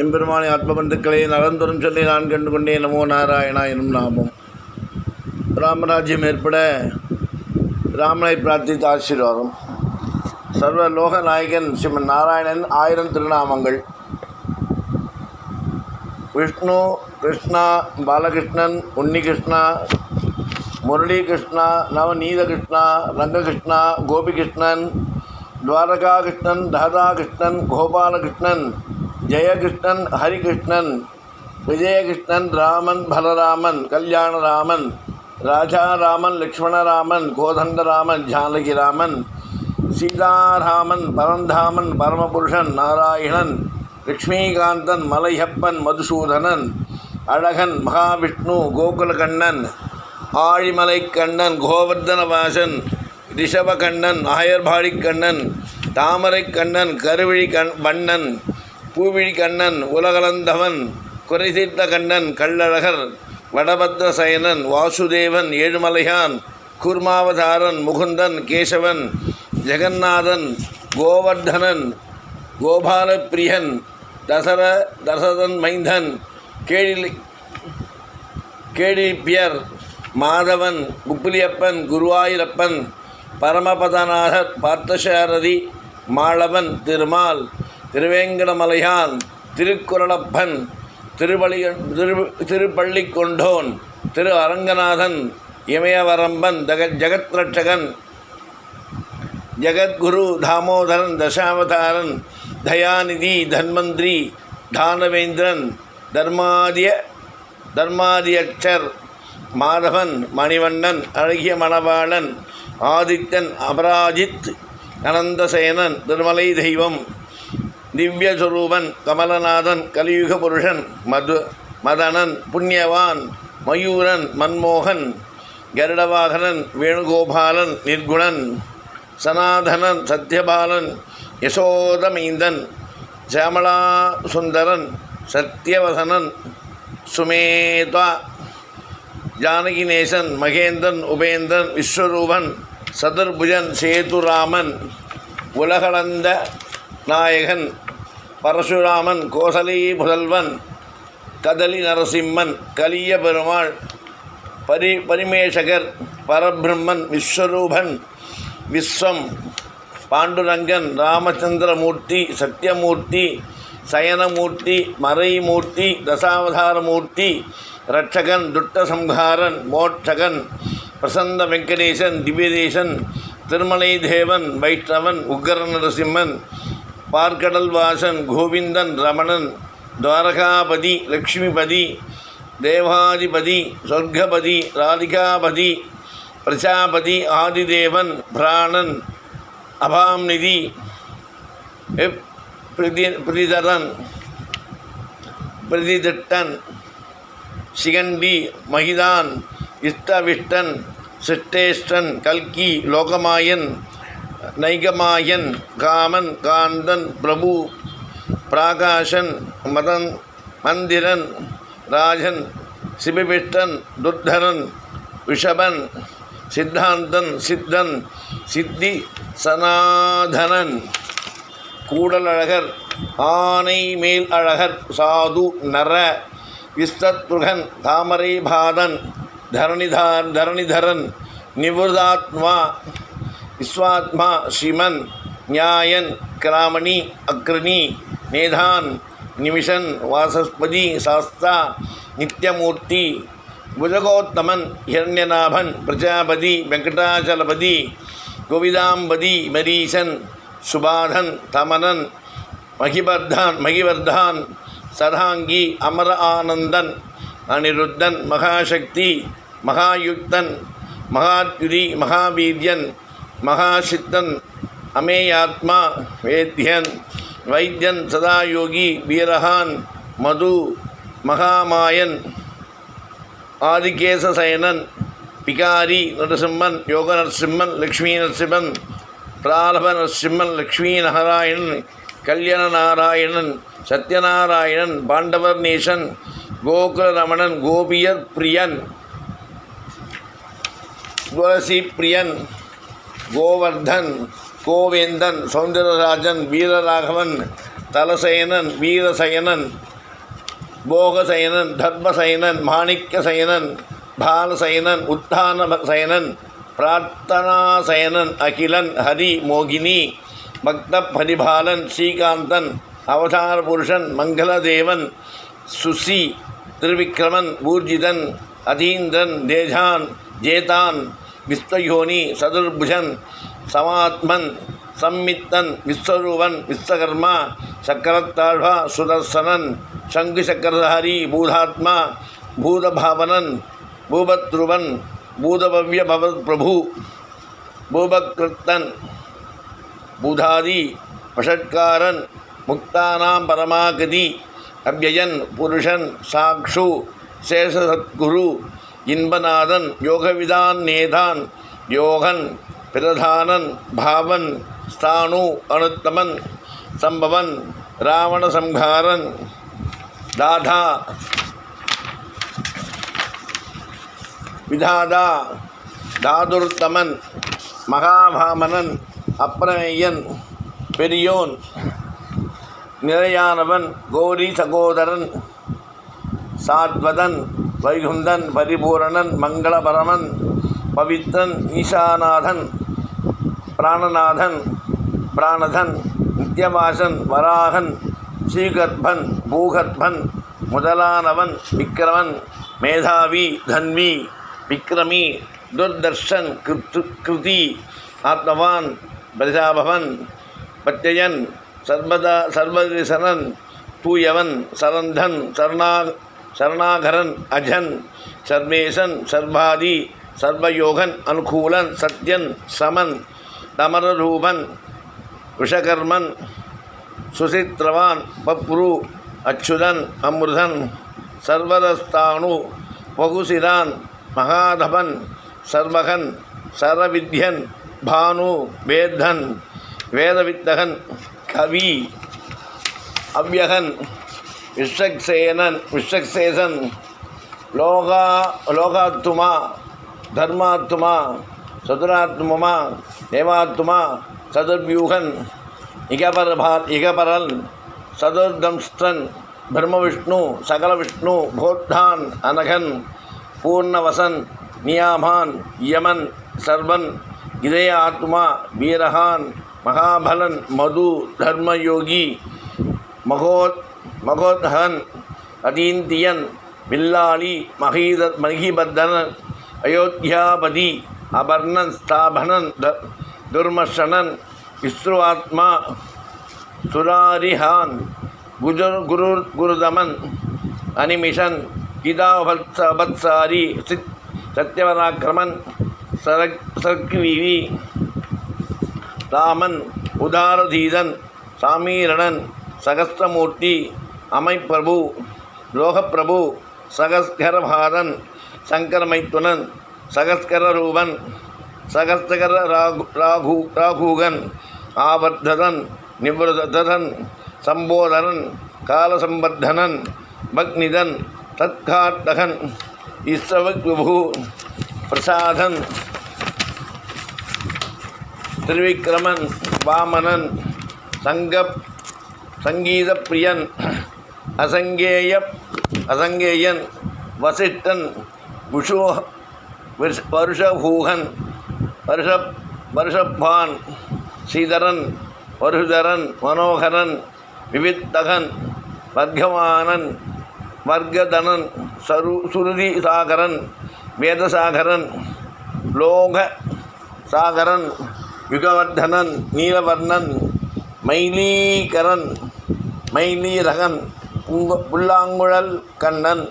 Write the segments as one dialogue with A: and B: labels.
A: எம்பெருமானை ஆத்மபந்துக்களே நலந்தரும் சொல்லி நான் கண்டு கொண்டே நமோ நாராயணா எனும் நாமம். ராமராஜ்யம் ஏற்பட ராமனை பிரார்த்தித்த ஆசீர்வாதம். சர்வ லோக நாயகன் ஸ்ரீமன் நாராயணன் ஆயிரம் திருநாமங்கள். விஷ்ணு கிருஷ்ணா பாலகிருஷ்ணன் உன்னிகிருஷ்ணா முரளிகிருஷ்ணா நவநீதகிருஷ்ணா ரங்ககிருஷ்ணா கோபிகிருஷ்ணன் துவாரகாகிருஷ்ணன் ராதாகிருஷ்ணன் கோபாலகிருஷ்ணன் ஜெயகிருஷ்ணன் ஹரிகிருஷ்ணன் விஜயகிருஷ்ணன் ராமன் பலராமன் கல்யாணராமன் ராஜாராமன் லக்ஷ்மணராமன் கோதண்டராமன் ஜானகிராமன் சீதாராமன் பரந்தாமன் பரமபுருஷன் நாராயணன் லக்ஷ்மிகாந்தன் மலையப்பன் மதுசூதனன் அழகன் மகாவிஷ்ணு கோகுலகண்ணன் ஆழிமலைக்கண்ணன் கோவர்தனவாசன் ரிஷபகண்ணன் ஆயர்பாடிக்கண்ணன் தாமரைக்கண்ணன் கருவிழி கண் வண்ணன் பூவிழி கண்ணன் உலகளந்தவன் குறைதீர்த்த கண்ணன் கள்ளழகர் வடபத்ரசயனன் வாசுதேவன் ஏழுமலையான் கூர்மாவதாரன் முகுந்தன் கேசவன் ஜெகநாதன் கோவர்தனன் கோபாலப்பிரியன் தசர தசரதன் மைந்தன் கேழி கேழிப்பியர் மாதவன் குப்பிலியப்பன் குருவாயிரப்பன் பரமபதநாதர் பார்த்தசாரதி மாளவன் திருமால் திருவேங்கடமலையான் திருக்குறளப்பன் திருவள்ளி திரு திருப்பள்ளிக்கொண்டோன் திரு அரங்கநாதன் இமயவரம்பன் ஜக ஜெகத்ரட்சகன் ஜெகத்குரு தாமோதரன் தசாவதாரன் தயாநிதி தன்வந்திரி தானவேந்திரன் தர்மாதிய தர்மாதியட்சர் மாதவன் மணிவண்ணன் அழகிய மணவாளன் ஆதித்தன் அபராஜித் அனந்தசேனன் திருமலை தெய்வம். திவ்யஸ்வரூபன் கமலநாதன் கலியுக புருஷன் மது மதனன் புண்ணியவான் மயூரன் மன்மோகன் கருடவாகனன் வேணுகோபாலன் நிர்குணன் சனாதனன் சத்யபாலன் யசோதமைந்தன் சியாமலா சுந்தரன் சத்யவசனன் சுமேதா ஜானகிநேசன் மகேந்திரன் உபேந்திரன் விஸ்வரூபன் சதுர்புஜன் சேதுராமன் உலகளந்த நாயகன் பரசுராமன் கோசலி முதல்வன் கதலி நரசிம்மன் கலிய பெருமாள் பரி பரிமேஷகர் பரபிரம்மன் விஸ்வரூபன் விஸ்வம் பாண்டுரங்கன் ராமச்சந்திரமூர்த்தி சத்யமூர்த்தி சயனமூர்த்தி மறைமூர்த்தி தசாவதாரமூர்த்தி ரட்சகன் துட்டசம்ஹாரன் மோட்சகன் பிரசந்த வெங்கடேசன் திவ்யதேசன் திருமலை தேவன் வைஷ்ணவன் உக்கர நரசிம்மன் பார்க்கடல் வாசன் கோவிந்தன் ரமணன் துவாரகாபதி லக்ஷ்மிபதி தேவாதிபதி சொர்க்கபதி ராதிகாபதி பிரஜாபதி ஆதிதேவன் பிராணன் அபாம்நிதி பிரதி பிரதிதரன் பிரதிதிட்டன் சிகண்டி மகிதான் இஷ்டவிஷ்டன் சிஷ்டேஷ்டன் கல்கி லோகமாயன் நைகமாயன் காமன் காந்தன் பிரபு பிராகாஷன் மதன் மந்திரன் ராஜன் சிபிபிஷ்டன் துர்தரன் விஷபன் சித்தாந்தன் சித்தன் சித்தி சனாதனன். கூடலழகர் ஆனை மேல் அழகர் சாது நர விஸ்தத்ருகன் தாமரை பாதன் தரணிதார் தரணிதரன் நிவృதாத்மா विश्वात्मा श्रीमन न्यायन क्रामणी अग्रणी मेधान निमिशन वासस्पति शास्त्रा नित्यमूर्ति भुजगोत्तमन हिरण्यनाभन प्रजापति वेंकटाचलपति गोविदाबदी मरीशन सुबाधन तमनन महिवर्धन महिवर्धन सदांगी अमर आनंदन अनिरुद्धन महाशक्ति महायुक्तन महात्युरी महावीर्यन மகாசித்தன் அமேயாத்மா வேத்யன் வைத்தியன் சதாயோகி வீரகான் மது மகாமாயன் ஆதிகேசசயனன் பிகாரி நரசிம்மன் யோக நரசிம்மன் லக்ஷ்மி நரசிம்மன் பிராலப நரசிம்மன் லக்ஷ்மி நாராயணன் கல்யாண நாராயணன் சத்யநாராயணன் பாண்டவர் நேசன் கோகுல ரமணன் கோபியர் பிரியன் துளசி பிரியன் கோவர்தன் கோவேந்தன் சௌந்தரராஜன் வீரராகவன் தலசயனன் வீரசயனன் போகசயனன் தர்மசயனன் மாணிக்கசயனன் பாலசயனன் உத்தானசயனன் பிரார்த்தனாசயனன் அகிலன் ஹரி மோகினி பக்த பரிபாலன் ஸ்ரீகாந்தன் அவதார புருஷன் மங்களதேவன் சுசி திருவிக்ரமன் பூர்ஜிதன் அதீந்திரன் தேஜான் ஜேதான் विस्तयोनि सदुर्भुजन, समात्मन सम्मितन विश्वरूपन, विश्वकर्मा शक्रताढ़ सुदर्शनन शंख शक्रधारी बूढ़ात्मा, भूतभावनन भूभद्रुवन भूतभव्य भवत प्रभु भूभकृतन बुधादि, पषटकारन मुक्तानाम परमागति, अव्ययन, पुरुषन, साक्षु शेष सद्गुरु இன்பநாதன் யோகவிதான் நேதான் யோகன் பிரதானன் பாவன் ஸ்தானு அனுத்தமன் சம்பவன் ராவண சம்ஹாரன் தாதா விதாதா தாதுர்த்தமன் மகாபாமனன் அப்பிரமேயன் பெரியோன் நிறையானவன் கோரி சகோதரன் சாத்வதன் வைகுந்தன் பரிபூரணன் மங்களபரமன் பவித்ரன் ஈசாநாதன் பிராணநாதன் பிராணதன் நித்யவாசன் வராகன் ஸ்ரீகர்பன் பூகர்பன் முதலானவன் விக்கிரமன் மேதாவி தன்வி விக்ரமி துர்தர்ஷன் கிருத்து கிருதி ஆத்மவான் பிரஜாபவன் பச்சயன் சர்வதா சர்வதிசனன் தூயவன் சரந்தன் சரணா சரணாகரன் அஜன் சர்வேசன் சர்வாதி சர்வயோகன் அனுகூலன் சத்யன் சமன் தமரரூபன் விஷகர்மன் சுசித்ரவான் பப்ரு அச்சுதன் அமிர்தன் சர்வதஸ்தானு பகுசிதான் மகாதபன் சர்வகன் சரவித்யன் பானு வேத்தன் வேதவித்தகன் கவி அவ்யகன். विश्वक्सेनन विश्वक्सेसन। लोगा लोकात्मा धर्मात्मा, सदुरात्मा देवात्मा सदुर्व्यूहन इगपरभार इगपरल सदुर्दंस्त्रन ब्रह्म विष्णु सकल विष्णु भोद्धान, अनघन, पूर्णवसन, नियामान, यमन, सर्वन गिरे आत्मा वीरहान महाभलन मधु, धर्मयोगी மகோத் மகோத்ஹன் அதீந்தியன் வில்லாளி மகீத மகிபத்தனன் அயோத்தியாபதி அபர்ணன் ஸ்தாபனன் த துர்மர்ஷனன் விஸ்ருவாத்மா சுராரிஹான் குஜர் குரு குருதமன் அனிமிஷன் கிதாபத்சாரி சித் சத்யவராக்கிரமன் சரக் சர்க்விவி ராமன் உதாரதீதன் சாமீரணன் சகஸ்திரமூர்த்தி அமைப்பிரபு லோகப்பிரபு சகஸ்கரபாரன் சங்கரமைத்துனன் சகஸ்கரரூபன் சகஸ்தகர ராகு ராகு ராகூகன் ஆவர்ததன் நிவததன் சம்போதரன் காலசம்பர்தனன் பக்னிதன் தத்காட்டகன் இஸ்ரவக் விபு பிரசாதன் திருவிக்கிரமன் வாமனன் சங்கீத பிரியன் அசங்கேய அசங்கேயன் வசிட்டன் விஷோ வருஷபூகன் வருஷ வருஷப்பான் ஸ்ரீதரன் வருஷரன் மனோகரன் விவித்தகன் வர்க்கமானன் வர்க்கதனன் சரு சுருதி சாகரன் வேதசாகரன் லோக சாகரன் யுகவர்தனன் நீலவர்ணன் மைலீகரன் மைலீரகன் புங்க புல்லாங்குழல் கண்ணன்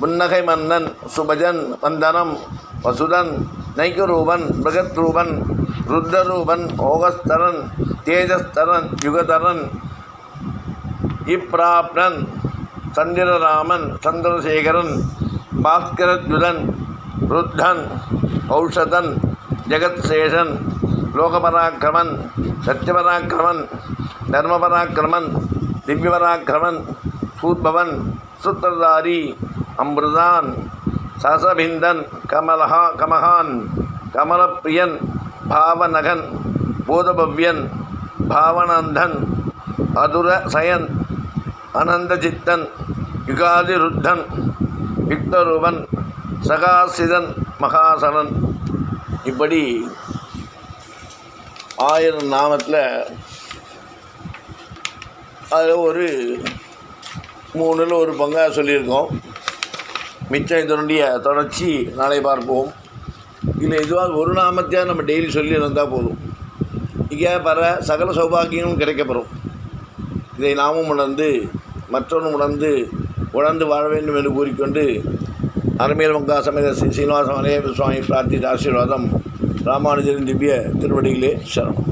A: புன்னகை மன்னன் சுபஜன் வந்தனம் வசுதன் நைக்கரூபன் மிருகத்ரூபன் ருத்ரரூபன் ஓகஸ்தரன் தேஜஸ்தரன் யுகதரன் இப்ராப்னன் சந்திரராமன் சந்திரசேகரன் பாஸ்கரத்யுதன் ருத்தன் ஔஷதன் ஜெகத்சேஷன் லோகபராக்கிரமன் சத்தியபராக்கிரமன் தர்மபராக்கிரமன் திவ்யவராக்கிரமன் சூத்பவன் சுத்திரதாரி அமிர்தான் சசபிந்தன் கமலஹா கமஹான் கமலப்பிரியன் பாவநகன் போதபவ்யன் பாவனந்தன் அதுர சயன் அனந்தஜித்தன் யுகாதிருத்தன் யுகாதி விக்டருவன் சகாசிதன் மகாசனன். இப்படி ஆயிரம் நாமத்தில் அதில் ஒரு மூணில் ஒரு பங்காக சொல்லியிருக்கோம். மிச்சம் இதனுடைய தொடர்ச்சி நாளை பார்ப்போம். இதில் எதுவாக ஒரு நாமத்தையாக நம்ம டெய்லி சொல்லி இருந்தால் போதும். இங்கே பல சகல சௌபாகியங்களும் கிடைக்கப்பெறும். இதை நாமும் உணர்ந்து மற்றொன்றும் உணர்ந்து உணர்ந்து வாழ வேண்டும் என்று கூறிக்கொண்டு அருமையில் மங்கா சமேத ஸ்ரீ சீனிவாச மலைய சுவாமி பிரார்த்தித்த ஆசீர்வாதம் ராமானுஜரின் திவ்ய திருவடியிலே சரணம்.